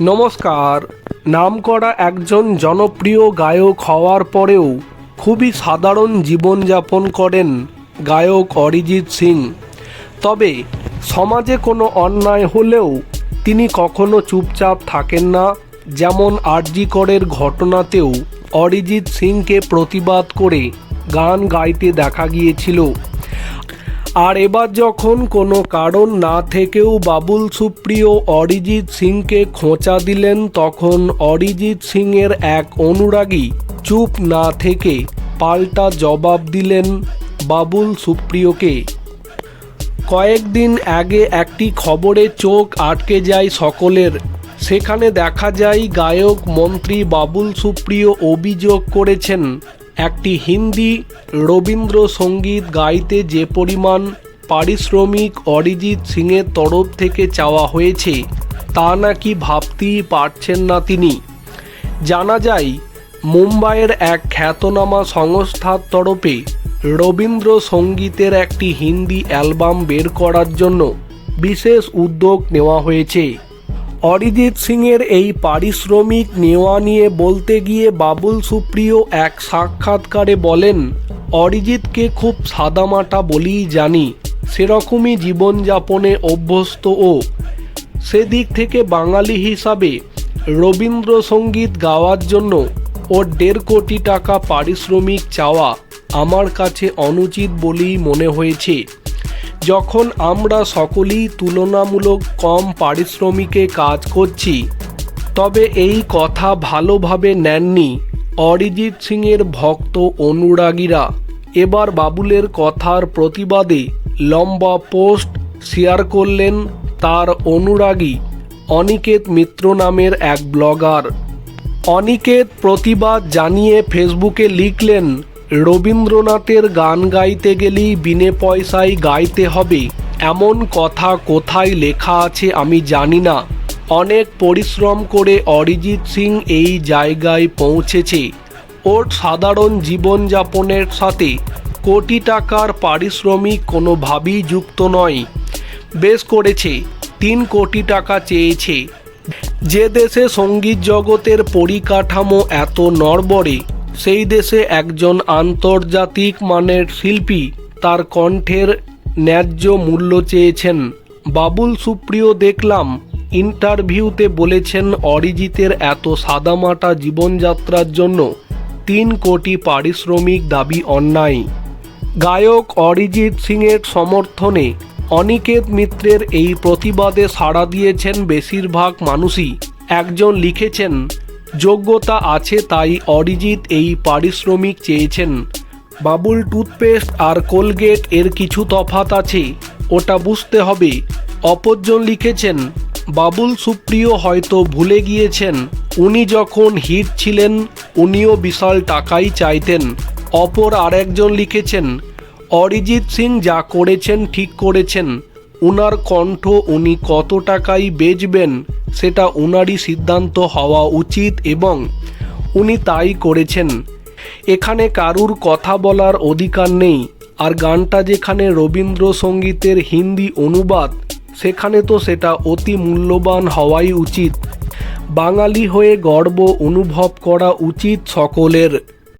নমস্কার। নামকরা একজন জনপ্রিয় গায়ক হওয়ার পরেও খুবই সাধারণ জীবনযাপন করেন গায়ক অরিজিৎ সিং। তবে সমাজে কোনো অন্যায় হলেও তিনি কখনো চুপচাপ থাকেন না, যেমন আরজিকরের ঘটনাতেও অরিজিৎ সিংকে প্রতিবাদ করে গান গাইতে দেখা গিয়েছিল। আর এবার যখন কোনো কারণ না থেকেও বাবুল সুপ্রিয় অরিজিৎ সিংকে খোঁচা দিলেন, তখন অরিজিৎ সিংয়ের এক অনুরাগী চুপ না থেকে পাল্টা জবাব দিলেন বাবুল সুপ্রিয়কে। কয়েকদিন আগে একটি খবরে চোখ আটকে যায় সকলের। সেখানে দেখা যায়, গায়ক, মন্ত্রী বাবুল সুপ্রিয় অভিযোগ করেছেন একটি হিন্দি রবীন্দ্রসঙ্গীত গাইতে যে পরিমাণ পারিশ্রমিক অরিজিৎ সিংয়ের তরফ থেকে চাওয়া হয়েছে, তা নাকি ভাবতেই পারছেন না তিনি। জানা যায়, মুম্বাইয়ের এক খ্যাতনামা সংস্থার তরফে রবীন্দ্রসঙ্গীতের একটি হিন্দি অ্যালবাম বের করার জন্য বিশেষ উদ্যোগ নেওয়া হয়েছে। অরিজিৎ সিংয়ের এই পারিশ্রমিক নেওয়া নিয়ে বলতে গিয়ে বাবুল সুপ্রিয় এক সাক্ষাৎকারে বলেন, অরিজিৎকে খুব সাদামাটা বলেই জানি, সেরকমই জীবনযাপনে অভ্যস্ত ও। সেদিক থেকে বাঙালি হিসাবে রবীন্দ্রসঙ্গীত গাওয়ার জন্য ওর দেড় কোটি টাকা পারিশ্রমিক চাওয়া আমার কাছে অনুচিত বলেই মনে হয়েছে। যখন আমরা সকলেই তুলনামূলক কম পারিশ্রমিকে কাজ করছি, তবে এই কথা ভালোভাবে নেননি অরিজিৎ সিংয়ের ভক্ত অনুরাগীরা। এবার বাবুলের কথার প্রতিবাদে লম্বা পোস্ট শেয়ার করলেন তার অনুরাগী অনিকেত মিত্র নামের এক ব্লগার। অনিকেত প্রতিবাদ জানিয়ে ফেসবুকে লিখলেন রবীন্দ্রনাথের গান গাইতে গেলেই বিনে পয়সায় গাইতে হবে। এমন কথা কোথায় লেখা আছে আমি জানি না। অনেক পরিশ্রম করে অরিজিৎ সিং এই জায়গায় পৌঁছেছে। ওর সাধারণ জীবনযাপনের সাথে কোটি টাকার পারিশ্রমিক কোনোভাবেই যুক্ত নয়। বেশ করেছে, তিন কোটি টাকা চেয়েছে। যে দেশে সংগীত জগতের পরিকাঠামো এত নড়বড়ে সেই দেশে একজন আন্তর্জাতিক মানের শিল্পী তার কণ্ঠের ন্যায্য মূল্য চেয়েছেন। বাবুল সুপ্রিয় দেখলাম ইন্টারভিউতে বলেছেন অরিজিতের এত সাদামাটা জীবনযাত্রার জন্য তিন কোটি পারিশ্রমিক দাবি অন্যায়। গায়ক অরিজিৎ সিংয়ের সমর্থনে অনিকেত মিত্রের এই প্রতিবাদে সাড়া দিয়েছেন বেশিরভাগ মানুষই। একজন লিখেছেন যোগ্যতা আছে তাই অরিজিৎ এই পারিশ্রমিক চেয়েছেন। বাবুল টুথপেস্ট আর কোলগেট এর কিছু তফাত আছে, ওটা বুঝতে হবে। অপরজন লিখেছেন, বাবুল সুপ্রিয় হয়তো ভুলে গিয়েছেন। উনি যখন হিট ছিলেন, উনিও বিশাল টাকাই চাইতেন। অপর আরেকজন লিখেছেন, অরিজিৎ সিং যা করেছেন ঠিক করেছেন। উনার কণ্ঠ উনি কত টাকায় বেচবেন? সেটা উনারই সিদ্ধান্ত হওয়া উচিত এবং উনি তাই করেছেন। এখানে কারুর কথা বলার অধিকার নেই। আর গানটা যেখানে রবীন্দ্রসঙ্গীতের হিন্দি অনুবাদ, সেখানে তো সেটা অতি মূল্যবান হওয়াই উচিত। বাঙালি হয়ে গর্ব অনুভব করা উচিত সকলের।